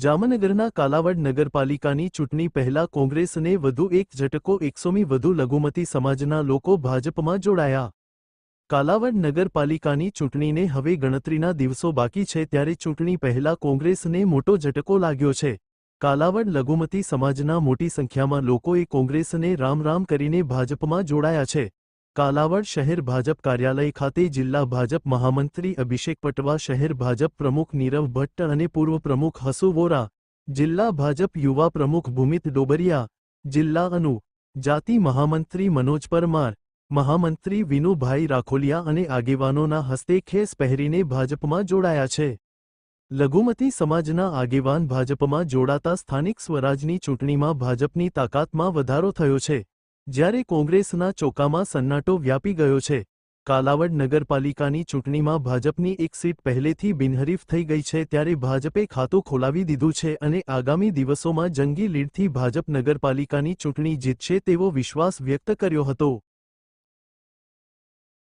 જામનગરના કાલાવડ નગરપાલિકાની ચૂંટણી પહેલા કોંગ્રેસને વધુ એક ઝટકો, એકસોમી વધુ લઘુમતી સમાજના લોકો ભાજપમાં જોડાયા. કાલાવડ નગરપાલિકાની ચૂંટણીને હવે ગણતરીના દિવસો બાકી છે ત્યારે ચૂંટણી પહેલા કોંગ્રેસને મોટો ઝટકો લાગ્યો છે. કાલાવડ લઘુમતી સમાજના મોટી સંખ્યામાં લોકોએ કોંગ્રેસને રામ રામ કરીને ભાજપમાં જોડાયા છે. કાલાવડ શહેર ભાજપ કાર્યાલય ખાતે જિલ્લા ભાજપ મહામંત્રી અભિષેક પટવા શહેર ભાજપ પ્રમુખ નીરવ ભટ્ટ અને પૂર્વ પ્રમુખ હસુ વોરા, જિલ્લા ભાજપ યુવા પ્રમુખ ભૂમિત ડોબરિયા, જિલ્લા અનુ, જાતિ મહામંત્રી મનોજ પરમાર, મહામંત્રી વિનુભાઈ રાખોલિયા અને આગેવાનોના હસ્તે ખેસ પહેરીને ભાજપમાં જોડાયા છે. લઘુમતી સમાજના આગેવાન ભાજપમાં જોડાતા સ્થાનિક સ્વરાજની ચૂંટણીમાં ભાજપની તાકાતમાં વધારો થયો છે. જ્યારે કોંગ્રેસના ચોકામાં સન્નાટો વ્યાપી ગયો છે, કાલાવડ નગરપાલિકાની ચૂંટણીમાં ભાજપની એક સીટ પહેલેથી બિનહરીફ થઈ ગઈ છે ત્યારે ભાજપે ખાતું ખોલાવી દીધું છે અને આગામી દિવસોમાં જંગી લીડથી ભાજપ નગરપાલિકાની ચૂંટણી જીતશે તેવો વિશ્વાસ વ્યક્ત કર્યો હતો.